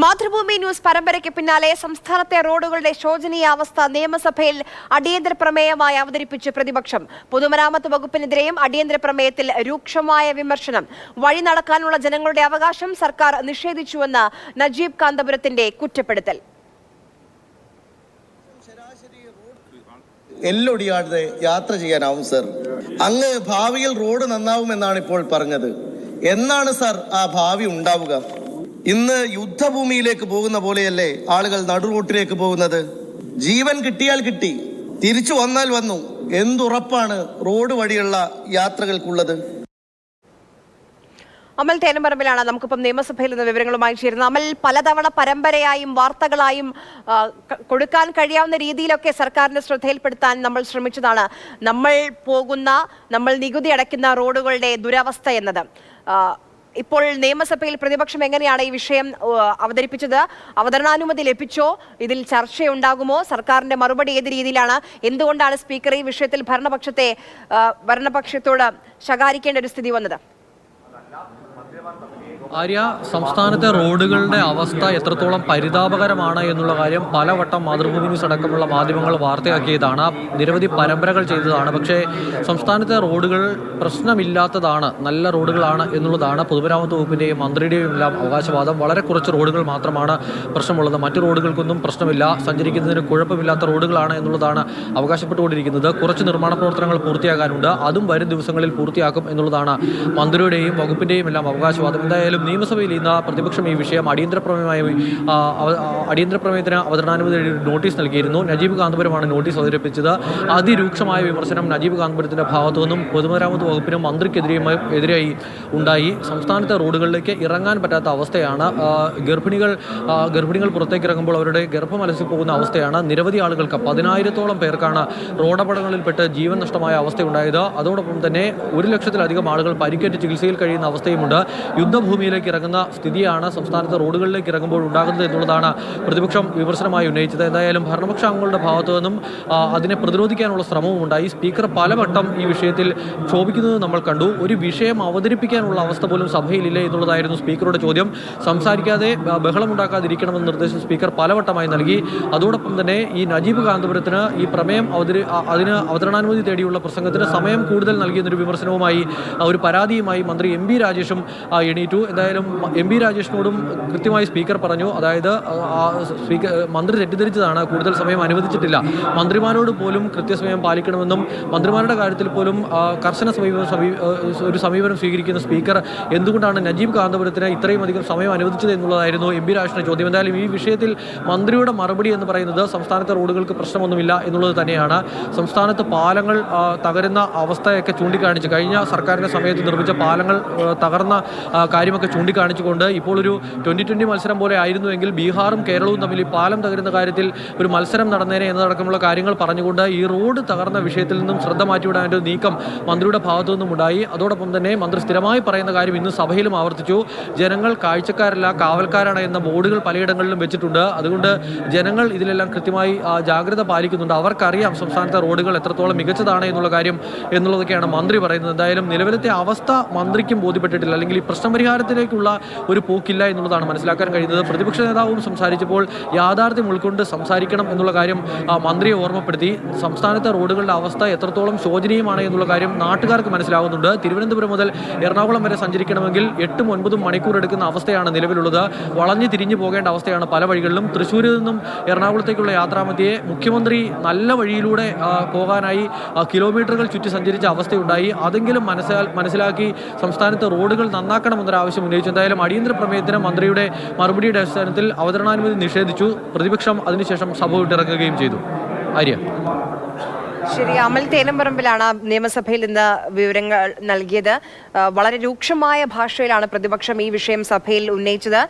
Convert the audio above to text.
Mathrubhumi news പരമ്പരയ്ക്ക് പിന്നാലെ സംസ്ഥാനത്തെ റോഡുകളുടെ ശോചനീയ അവസ്ഥ നിയമസഭയിൽ അടിയന്തര പ്രമേയമായി അവതരിപ്പിച്ച് പ്രതിപക്ഷം. പൊതുമരാമത്ത് വകുപ്പിനെതിരെയും അടിയന്തര പ്രമേയത്തിൽ രൂക്ഷമായ വിമർശനം. വഴി നടക്കാനുള്ള ജനങ്ങളുടെ അവകാശം സർക്കാർ നിഷേധിച്ചുവെന്ന് നജീബ് കാന്തപുരത്തിന്റെ കുറ്റപ്പെടുത്തൽ. എല്ലൊടിയാതെ യാത്ര ചെയ്യാനാവും സർ. അങ്ങ് ഭാവിയിൽ റോഡ് നന്നാവുമെന്നാണ് ഇപ്പോൾ പറഞ്ഞത്. എന്നാണ് സർ ആ ഭാവി ഉണ്ടാവുക? ഇന്ന് യുദ്ധഭൂമിയിലേക്ക് പോകുന്ന പോലെയല്ലേ ആളുകൾ നടുറോട്ടിലേക്ക് പോകുന്നത്? ജീവൻ കിട്ടിയാൽ കിട്ടി തിരിച്ചു വന്നാൽ വന്നു. എന്തുറപ്പാണ് റോഡ് വഴിയുള്ള യാത്രകൾക്കുള്ളത്? അമൽ തേനമ്പറമ്പിലാണ് നമുക്കിപ്പം നിയമസഭയിൽ നിന്ന് വിവരങ്ങളുമായി ചേരുന്നത്. അമൽ പലതവണ പരമ്പരയായും വാർത്തകളായും കൊടുക്കാൻ കഴിയാവുന്ന രീതിയിലൊക്കെ സർക്കാരിന്റെ ശ്രദ്ധയിൽപ്പെടുത്താൻ നമ്മൾ ശ്രമിച്ചതാണ്. നമ്മൾ പോകുന്ന നമ്മൾ നികുതി അടയ്ക്കുന്ന റോഡുകളുടെ ദുരവസ്ഥ എന്നത്. ഇപ്പോൾ നിയമസഭയിൽ പ്രതിപക്ഷം എങ്ങനെയാണ് ഈ വിഷയം അവതരിപ്പിച്ചത്? അവതരണാനുമതി ലഭിച്ചോ? ഇതിൽ ചർച്ചയുണ്ടാകുമോ? സർക്കാരിന്റെ മറുപടി ഏത് രീതിയിലാണ്? എന്തുകൊണ്ടാണ് സ്പീക്കർ ഈ വിഷയത്തിൽ ഭരണപക്ഷത്തെ ഭരണപക്ഷത്തോട് ശകാരിക്കേണ്ട ഒരു സ്ഥിതി വന്നത്? ആര്യ സംസ്ഥാനത്തെ റോഡുകളുടെ അവസ്ഥ എത്രത്തോളം പരിതാപകരമാണ് എന്നുള്ള കാര്യം പലവട്ടം മാതൃഭൂമി ന്യൂസ് അടക്കമുള്ള മാധ്യമങ്ങൾ വാർത്തയാക്കിയതാണ്. നിരവധി പരമ്പരകൾ ചെയ്തതാണ്. പക്ഷേ സംസ്ഥാനത്തെ റോഡുകൾ പ്രശ്നമില്ലാത്തതാണ് നല്ല റോഡുകളാണ് എന്നുള്ളതാണ് പൊതുമരാമത്ത് വകുപ്പിന്റെയും മന്ത്രിയുടെയും എല്ലാം അവകാശവാദം. വളരെ കുറച്ച് റോഡുകൾ മാത്രമാണ് പ്രശ്നമുള്ളത്. മറ്റു റോഡുകൾക്കൊന്നും പ്രശ്നമില്ല. സഞ്ചരിക്കുന്നതിന് കുഴപ്പമില്ലാത്ത റോഡുകളാണ് എന്നുള്ളതാണ് അവകാശപ്പെട്ടുകൊണ്ടിരിക്കുന്നത്. കുറച്ച് നിർമ്മാണ പ്രവർത്തനങ്ങൾ പൂർത്തിയാകാനുണ്ട്. അതും വരും ദിവസങ്ങളിൽ പൂർത്തിയാക്കും എന്നുള്ളതാണ് മന്ത്രിയുടെയും വകുപ്പിന്റെയും എല്ലാം അവകാശവാദം. എന്തായാലും നിയമസഭയിൽ ഇന്ന് പ്രതിപക്ഷം ഈ വിഷയം അടിയന്തര പ്രമേയമായി അടിയന്തര പ്രമേയത്തിന് അവതരണാനുമതി നോട്ടീസ് നൽകിയിരുന്നു. നജീബ് കാന്തപുരമാണ് നോട്ടീസ് അവതരിപ്പിച്ചത്. അതിരൂക്ഷമായ വിമർശനം നജീബ് കാന്തപുരത്തിന്റെ ഭാഗത്തു നിന്നും പൊതുമരാമത്ത് വകുപ്പിനും മന്ത്രിക്കെതിരെയുമായി എതിരായി ഉണ്ടായി. സംസ്ഥാനത്തെ റോഡുകളിലേക്ക് ഇറങ്ങാൻ പറ്റാത്ത അവസ്ഥയാണ്. ഗർഭിണികൾ ഗർഭിണികൾ പുറത്തേക്ക് ഇറങ്ങുമ്പോൾ അവരുടെ ഗർഭം അലസി പോകുന്ന അവസ്ഥയാണ്. നിരവധി ആളുകൾക്ക് പതിനായിരത്തോളം പേർക്കാണ് റോഡപകടങ്ങളിൽപ്പെട്ട് ജീവൻ നഷ്ടമായ അവസ്ഥയുണ്ടായത്. അതോടൊപ്പം തന്നെ ഒരു ലക്ഷത്തിലധികം ആളുകൾ പരിക്കേറ്റ് ചികിത്സയിൽ കഴിയുന്ന അവസ്ഥയുമുണ്ട്. യുദ്ധഭൂമിയിലേക്ക് ഇറങ്ങുന്ന സ്ഥിതിയാണ് സംസ്ഥാനത്ത് റോഡുകളിലേക്ക് ഇറങ്ങുമ്പോൾ ഉണ്ടാകുന്നത് എന്നുള്ളതാണ് പ്രതിപക്ഷം വിമർശനമായി ഉന്നയിച്ചത്. എന്തായാലും ഭരണപക്ഷ അംഗങ്ങളുടെ ഭാഗത്തു നിന്നും അതിനെ പ്രതിരോധിക്കാനുള്ള ശ്രമവും ഉണ്ടായി. സ്പീക്കർ പലവട്ടം ഈ വിഷയത്തിൽ ക്ഷോഭിക്കുന്നത് നമ്മൾ കണ്ടു. ഒരു വിഷയം അവതരിപ്പിക്കാനുള്ള അവസ്ഥ പോലും സഭയിലില്ല എന്നുള്ളതായിരുന്നു സ്പീക്കറുടെ ചോദ്യം. സംസാരിക്കാതെ ബഹളമുണ്ടാക്കാതിരിക്കണമെന്ന് നിർദ്ദേശം സ്പീക്കർ പലവട്ടമായി നൽകി. അതോടൊപ്പം തന്നെ ഈ നജീബ് കാന്തപുരത്തിന് ഈ പ്രമേയം അവതരി അതിന് അവതരണാനുമതി തേടിയുള്ള പ്രസംഗത്തിന് സമയം കൂടുതൽ നൽകിയെന്നൊരു വിമർശനവുമായി ഒരു പരാതിയുമായി മന്ത്രി എം രാജേഷും എണീറ്റു. എന്തായാലും എം പി രാജേഷിനോടും കൃത്യമായി സ്പീക്കർ പറഞ്ഞു. അതായത് സ്പീക്കർ മന്ത്രി തെറ്റിദ്ധരിച്ചതാണ്. കൂടുതൽ സമയം അനുവദിച്ചിട്ടില്ല. മന്ത്രിമാരോട് പോലും കൃത്യസമയം പാലിക്കണമെന്നും മന്ത്രിമാരുടെ കാര്യത്തിൽ പോലും കർശന സമീപനം ഒരു സമീപനം സ്വീകരിക്കുന്ന സ്പീക്കർ എന്തുകൊണ്ടാണ് നജീബ് കാന്തപുരത്തിന് ഇത്രയും അധികം സമയം അനുവദിച്ചത് എന്നുള്ളതായിരുന്നു എം ബി രാജേഷിന്റെ ചോദ്യം. എന്തായാലും ഈ വിഷയത്തിൽ മന്ത്രിയുടെ മറുപടി എന്ന് പറയുന്നത് സംസ്ഥാനത്തെ റോഡുകൾക്ക് പ്രശ്നമൊന്നുമില്ല എന്നുള്ളത് തന്നെയാണ്. സംസ്ഥാനത്ത് പാലങ്ങൾ തകരുന്ന അവസ്ഥയൊക്കെ ചൂണ്ടിക്കാണിച്ച് കഴിഞ്ഞ സർക്കാരിന്റെ സമയത്ത് നിർമ്മിച്ച പാലങ്ങൾ തകർന്ന കാര്യമൊക്കെ ചൂണ്ടിക്കാണിച്ചുകൊണ്ട് ഇപ്പോൾ ഒരു ട്വന്റി ട്വന്റി മത്സരം പോലെ ആയിരുന്നുവെങ്കിൽ ബീഹാറും കേരളവും തമ്മിൽ ഈ പാലം തകരുന്ന കാര്യത്തിൽ ഒരു മത്സരം നടന്നേനെ എന്നതടക്കമുള്ള കാര്യങ്ങൾ പറഞ്ഞുകൊണ്ട് ഈ റോഡ് തകർന്ന വിഷയത്തിൽ നിന്നും ശ്രദ്ധ മാറ്റിവിടാൻ ഒരു നീക്കം മന്ത്രിയുടെ ഭാഗത്തു നിന്നും ഉണ്ടായി അതോടൊപ്പം തന്നെ മന്ത്രി സ്ഥിരമായി പറയുന്ന കാര്യം ഇന്ന് സഭയിലും ആവർത്തിച്ചു. ജനങ്ങൾ കാഴ്ചക്കാരല്ല കാവൽക്കാരാണ് എന്ന ബോർഡുകൾ പലയിടങ്ങളിലും വെച്ചിട്ടുണ്ട്. അതുകൊണ്ട് ജനങ്ങൾ ഇതിലെല്ലാം കൃത്യമായി ജാഗ്രത പാലിക്കുന്നുണ്ട്. അവർക്കറിയാം സംസ്ഥാനത്തെ റോഡുകൾ എത്രത്തോളം മികച്ചതാണ് എന്നുള്ള കാര്യം എന്നുള്ളതൊക്കെയാണ് മന്ത്രി പറയുന്നത്. എന്തായാലും നിലവിലത്തെ അവസ്ഥ മന്ത്രിക്കും ബോധ്യപ്പെട്ടിട്ടില്ല. അല്ലെങ്കിൽ ഈ പ്രശ്ന പരിഹാരത്തിലേക്കുള്ള ഒരു പോക്കില്ല എന്നുള്ളതാണ് മനസ്സിലാക്കാൻ കഴിയുന്നത്. പ്രതിപക്ഷ നേതാവും സംസാരിച്ചപ്പോൾ യാഥാർത്ഥ്യം ഉൾക്കൊണ്ട് സംസാരിക്കണം എന്നുള്ള കാര്യം മന്ത്രിയെ ഓർമ്മപ്പെടുത്തി. സംസ്ഥാനത്തെ റോഡുകളുടെ അവസ്ഥ എത്രത്തോളം ശോചനീയമാണ് എന്നുള്ള കാര്യം നാട്ടുകാർക്ക് മനസ്സിലാകുന്നുണ്ട് തിരുവനന്തപുരം മുതൽ എറണാകുളം വരെ സഞ്ചരിക്കണമെങ്കിൽ എട്ടും ഒൻപതും മണിക്കൂർ എടുക്കുന്ന അവസ്ഥയാണ് നിലവിലുള്ളത്. വളഞ്ഞു തിരിഞ്ഞു പോകേണ്ട അവസ്ഥയാണ് പല വഴികളിലും. തൃശ്ശൂരിൽ നിന്നും എറണാകുളത്തേക്കുള്ള യാത്രാമധ്യയെ മുഖ്യമന്ത്രി നല്ല വഴിയിലൂടെ പോകാനായി കിലോമീറ്ററുകൾ ചുറ്റി സഞ്ചരിച്ച അവസ്ഥയുണ്ടായി. അതെങ്കിലും മനസ്സിലാക്കി സംസ്ഥാനത്തെ റോഡുകൾ നന്നാക്കണമെന്നൊരു ആവശ്യം ഉന്നയിച്ചു. എന്തായാലും അടിയന്തര പ്രമേയത്തിന് മന്ത്രിയുടെ മറുപടിയുടെ അടിസ്ഥാനത്തിൽ അവതരണാനുമതി നിഷേധിച്ചു. പ്രതിപക്ഷം അതിനുശേഷം സഭ വിട്ടിറങ്ങുകയും ചെയ്തു. ആര്യ? ശരി അമൽ തേനമ്പറമ്പിലാണ് നിയമസഭയിൽ ഇന്ന് വിവരങ്ങൾ നൽകിയത്. വളരെ രൂക്ഷമായ ഭാഷയിലാണ് പ്രതിപക്ഷം ഈ വിഷയം സഭയിൽ ഉന്നയിച്ചത്.